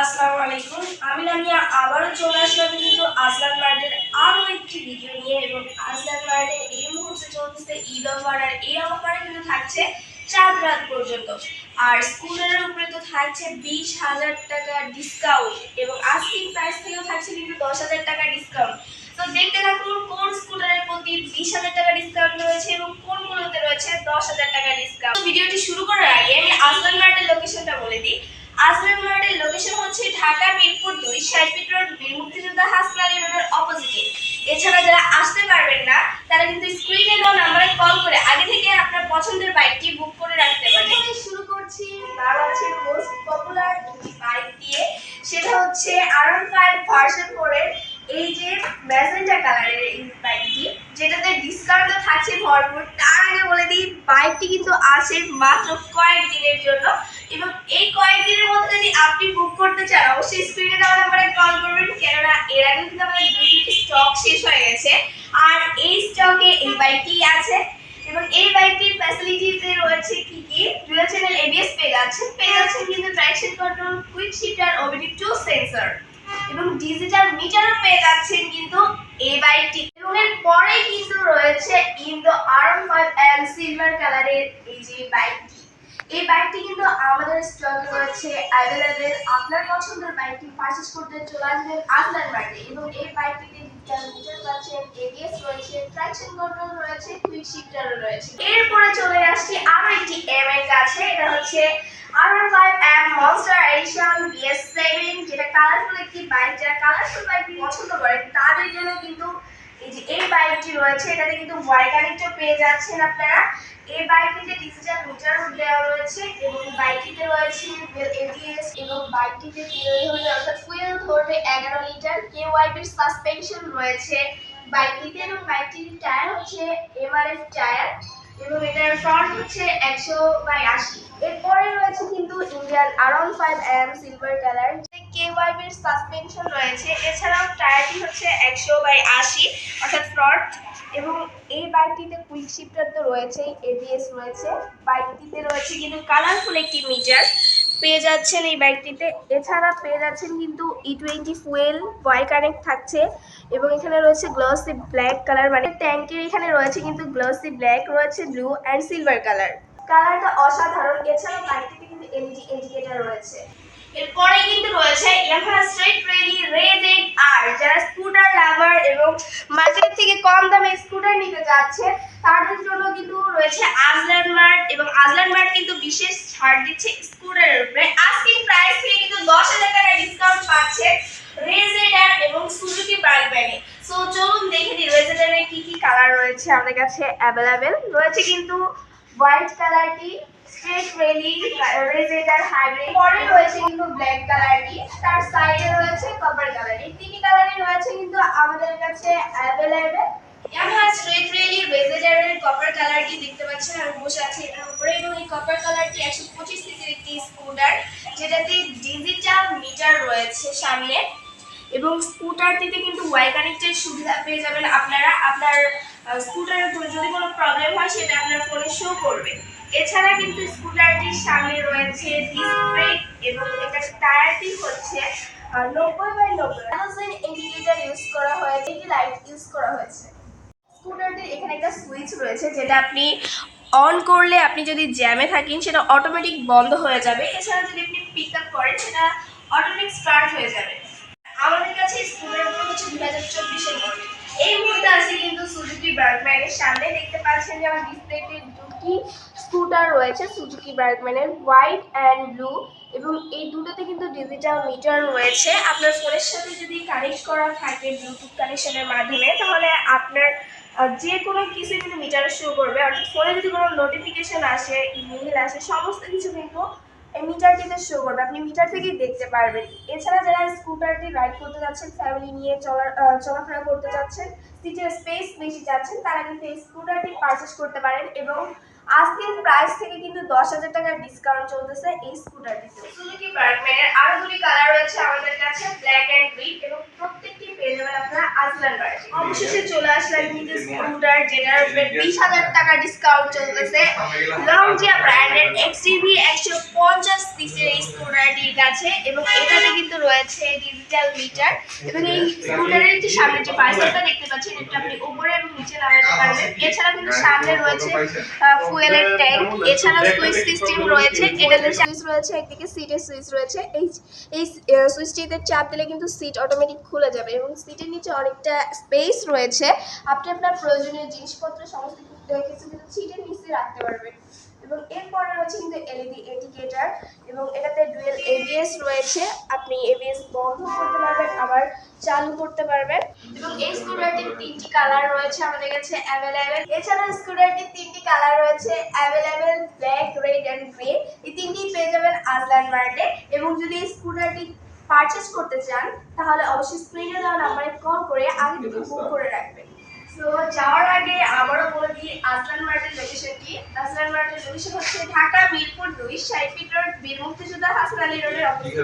আসসালামু আলাইকুম। আমি লামিয়া আবারও চলে আসলাম কিন্তু আসলান মার্টের আরও একটি ভিডিও নিয়ে এবং আসলান মার্টে এই মুহূর্তে চলতেছে ঈদ অফার আর এই অফারে কিন্তু থাকছে চার রাত পর্যন্ত। আর স্কুলের উপরে তো থাকছে বিশ হাজার টাকা ডিসকাউন্ট এবং আস্কিং প্রাইস থেকেও থাকছে কিন্তু দশ হাজার টাকা ডিসকাউন্ট তো দেখতে থাকুন কোন স্কুটারের প্রতি বিশ হাজার টাকা ডিসকাউন্ট রয়েছে এবং কোনগুলোতে রয়েছে দশ হাজার টাকা ডিসকাউন্ট ভিডিওটি শুরু করার আগে আমি আসলান মার্টের লোকেশনটা বলে দিই। হচ্ছে ঢাকা, মিরপুর দুই ফিট রোড বীর মুক্তিযোদ্ধা হাসপাতাল রোডের অপোজিটে। এছাড়া যারা আসতে পারবেন না, তারা কিন্তু স্ক্রিনে দেওয়া নাম্বারে কল করে আগে থেকে আপনার পছন্দের বাইকটি বুক করে রাখতে পারেন। শুরু করছি বাংলাদেশের মোস্ট পপুলার বাইক দিয়ে। সেটা হচ্ছে আরন ফাইভ ভার্সন ফোরের এই যে ম্যাজেন্টা কালারের এই বাইকটি যেটাতে ডিসকাউন্ট তো থাকছে ভরপুর, তার আগে বলে দিই বাইকটি কিন্তু আছে মাত্র কয়েক দিনের জন্য এবং এই কয়েকদিনের মধ্যে যদি আপনি বুক করতে চান, অবশ্যই স্ক্রিনে দেওয়া নাম্বারে কল করবেন, কেননা এর আগে কিন্তু আমাদের দুটি স্টক শেষ হয়ে গেছে। আর এই স্টকে এই বাইকটি আছে এবং এই বাইকটির ফ্যাসিলিটিতে রয়েছে কি কি? ডুয়াল চ্যানেল এবিএস পেয়ে যাচ্ছেন পেয়ে যাচ্ছেন কিন্তু traction control quick shifter OBD two sensor এবং ডিজিটাল মিটারও পেয়ে যাচ্ছেন কিন্তু এই বাইকটি এবং এর পরে কিন্তু রয়েছে ইন্দো আরন ফাইভ অ্যান্ড সিলভার কালারের এই যে বাইকটি এই বাইকটি কিন্তু আমাদের স্টকে রয়েছে অ্যাভেলেবেল আপনার পছন্দের বাইকটি পারচেজ করতে চলে আসবেন আপনার বাড়িতে। এবং এই বাইকটিতে মিটার রয়েছে রয়েছে এরপরে চলে আসছি আরও একটি এম এর কাছে এটা হচ্ছে R five M monster edition BS seven যেটা কালারফুল একটি বাইক যারা কালারফুল বাইক পছন্দ করেন তাদের জন্য কিন্তু এই যে এই বাইকটি রয়েছে, এটাতে কিন্তু ওয়াই কানেক্টর পেয়ে যাচ্ছেন আপনারা। এই বাইকটিতে ডিজিটাল মিটার দেওয়া রয়েছে এবং বাইকটিতে রয়েছে এবিএস এবং বাইকটিতে ফুয়েল ধরবে অর্থাৎ ফুয়েল ধরবে এগারো লিটার। কে ওয়াইবির সাসপেনশন রয়েছে। বাইকটিতে এবং বাইকটির টায়ার হচ্ছে এমআরএফ টায়ার এবং এটার ফ্রন্ট হচ্ছে একশো বাই আশি। এরপরে রয়েছে কিন্তু Indian আরন five M silver colour কে ওয়াইবির সাসপেনশন রয়েছে। এছাড়াও টায়ারটি হচ্ছে একশো বাই আশি, অর্থাৎ ফ্রন্ট এবং এই বাইকটিতে কুইক শিফটার তো রয়েছেই এবিএস রয়েছে। বাইকটিতে রয়েছে কিন্তু কালারফুল একটি মিটার পেয়ে যাচ্ছেন এই বাইকটিতে এছাড়া পেয়ে যাচ্ছেন কিন্তু E twenty fuel Y connect থাকছে এবং এখানে রয়েছে গ্লসি ব্ল্যাক কালার মানে ট্যাঙ্কের এখানে রয়েছে কিন্তু গ্লসি ব্ল্যাক রয়েছে ব্লু অ্যান্ড সিলভার কালার কালারটা অসাধারণ। এছাড়াও বাইকটিতে কিন্তু এলইডি ইন্ডিকেটর রয়েছে। এরপরে কিন্তু রয়েছে ইয়ামাহা স্ট্রেট রেলি রেজেড আর যারা মার্কেট থেকে কম দামে স্কুটার নিতে যাচ্ছে। তাদের জন্য কিন্তু রয়েছে আজলান মার্ট এবং আজলান মার্ট কিন্তু বিশেষ ছাড় দিচ্ছে স্কুটারের উপরে। আস্কিং প্রাইস থেকে কিন্তু দশ হাজার টাকা ডিসকাউন্ট পাচ্ছে রেজেডার এবং সুজুকি ব্র্যান্ডে সো চলুন দেখে রেজেডারের কি কি কালার রয়েছে আমাদের কাছে অ্যাভেলেবেল রয়েছে কিন্তু হোয়াইট কালারটি স্ট্রেট রেলি রেজেডার হাইব্রিড পরে রয়েছে কিন্তু ব্ল্যাক কালারটি তার সাইডে রয়েছে কপার কালার এই তিনটি কালারই রয়েছে কিন্তু আমাদের কাছে অ্যাভেলেবেল ইয়ামাহা স্ট্রেট রেলি রেজেডারের কপার কালারটি দেখতে পাচ্ছেন আমি বসে আছি এটার উপরে। এবং এই কপার কালারটি একশো পঁচিশ সিসির একটি স্কুটার যেটাতে ডিজিটাল মিটার রয়েছে সামনে। এবং স্কুটারটিতে কিন্তু ওয়াই কানেক্টের সুবিধা পেয়ে যাবেন আপনারা। আপনার স্কুটারের যদি কোনো প্রবলেম হয়, সেটা আপনার ফোনে শো করবে। এছাড়া কিন্তু স্কুটারটির সামনে রয়েছে ডিস্ক এবং এটা টায়ারটি হচ্ছে নব্বই বাই নব্বই। ইন্ডিকেটর ইউজ করা হয়েছে, কি লাইট ইউজ করা হয়েছে? স্কুটারটির এখানে একটা সুইচ রয়েছে, যেটা আপনি অন করলে আপনি যদি জ্যামে থাকেন, সেটা অটোমেটিক বন্ধ হয়ে যাবে। এছাড়া যদি আপনি পিক আপ করেন, সেটা অটোমেটিক স্টার্ট হয়ে যাবে। আমাদের কাছে স্কুটারগুলো হচ্ছে দু হাজার চব্বিশের মডেল এই মুহূর্তে আছে কিন্তু সুজুকি বার্গম্যানের সামনে। দেখতে পাচ্ছেন যে আমার ডিসপ্লেতে দুটি স্কুটার রয়েছে, সুজুকি বার্গম্যানের হোয়াইট অ্যান্ড ব্লু এবং এই দুটোতে কিন্তু ডিজিটাল মিটার রয়েছে। আপনার ফোনের সাথে যদি কানেক্ট করা থাকে ব্লুটুথ কানেকশনের মাধ্যমে, তাহলে আপনার যে কোনো কিছু কিন্তু মিটারে শুরু করবে। অর্থাৎ ফোনে যদি কোনো নোটিফিকেশন আসে ইমেল আসে, সমস্ত কিছু কিন্তু এই মিটারটিতে শো করবে। আপনি মিটার থেকেই দেখতে পারবেন। এছাড়া যারা স্কুটারটি রাইড করতে যাচ্ছেন ফ্যামিলি নিয়ে চলা চলাফেরা করতে যাচ্ছেন সিটের স্পেস বেশি যাচ্ছেন তারা কিন্তু এই স্কুটারটি পারচেস করতে পারেন এবং আজকের প্রাইস থেকে কিন্তু দশ হাজার টাকার ডিসকাউন্ট চলতেছে এই স্কুটারটিতে সুজুকি বার্গম্যানের আরও দুটি কালার রয়েছে আমাদের কাছে ব্ল্যাক অ্যান্ড গ্রিন এবং প্রত্যেকটি পেয়ে যাবেন আপনারা আসলান বাড়িতে অবশেষে চলে আসলাম কিন্তু স্কুটার যেটার বিশ হাজার টাকা ডিসকাউন্ট চলতেছে। লংজিয়া ব্র্যান্ডের এক্সটিভি একশো পঞ্চাশ সিসির এই স্কুটারটির কাছে এবং এটাতে কিন্তু রয়েছে ডিজিটাল মিটার এবং এই স্কুটারের যে সামনে যে পার্সেলটা দেখতে পাচ্ছেন এটা আপনি উপরে এবং নিচে নামাতে পারবেন। এছাড়া কিন্তু সামনে রয়েছে ফুয়েলের ট্যাঙ্ক এছাড়া সুইচ সিস্টেম রয়েছে এটাতে সুইচ রয়েছে একদিকে সিটের সুইচ রয়েছে। এই এই সুইচটিতে চাপ দিলে কিন্তু সিট অটোমেটিক খুলে যাবে এবং সিটের নিচে অনেকটা স্পেস রয়েছে। আপনি আপনার প্রয়োজনীয় জিনিসপত্র সমস্ত কিছু কিন্তু সিটের নিচে রাখতে পারবেন এবং এরপরে রয়েছে কিন্তু এলইডি ইন্ডিকেটর এবং এটাতে ডুয়েল এবিএস রয়েছে। আপনি এবিএস বন্ধ করতে পারবেন। আবার চালু করতে পারবেন এবং এই স্কুটারটির তিনটি কালার রয়েছে আমাদের কাছে অ্যাভেলেবেল এছাড়া স্কুটারটির তিনটি কালার রয়েছে available black red and grey এই তিনটি পেয়ে যাবেন আজলান মার্টে। এবং যদি এই স্কুটারটি পারচেস করতে চান তাহলে অবশ্যই স্ক্রিনে দেওয়া নাম্বারে কল করে আগে থেকে বুক করে রাখবেন। তো যাওয়ার আগে আবারও বলে দিই আসলান মার্টের লোকেশনটি আসলান মার্টের লোকেশন হচ্ছে ঢাকা মিরপুর দুই ষাট ফিট রোড বীর মুক্তিযোদ্ধা হাসান রোডের অপোজিট।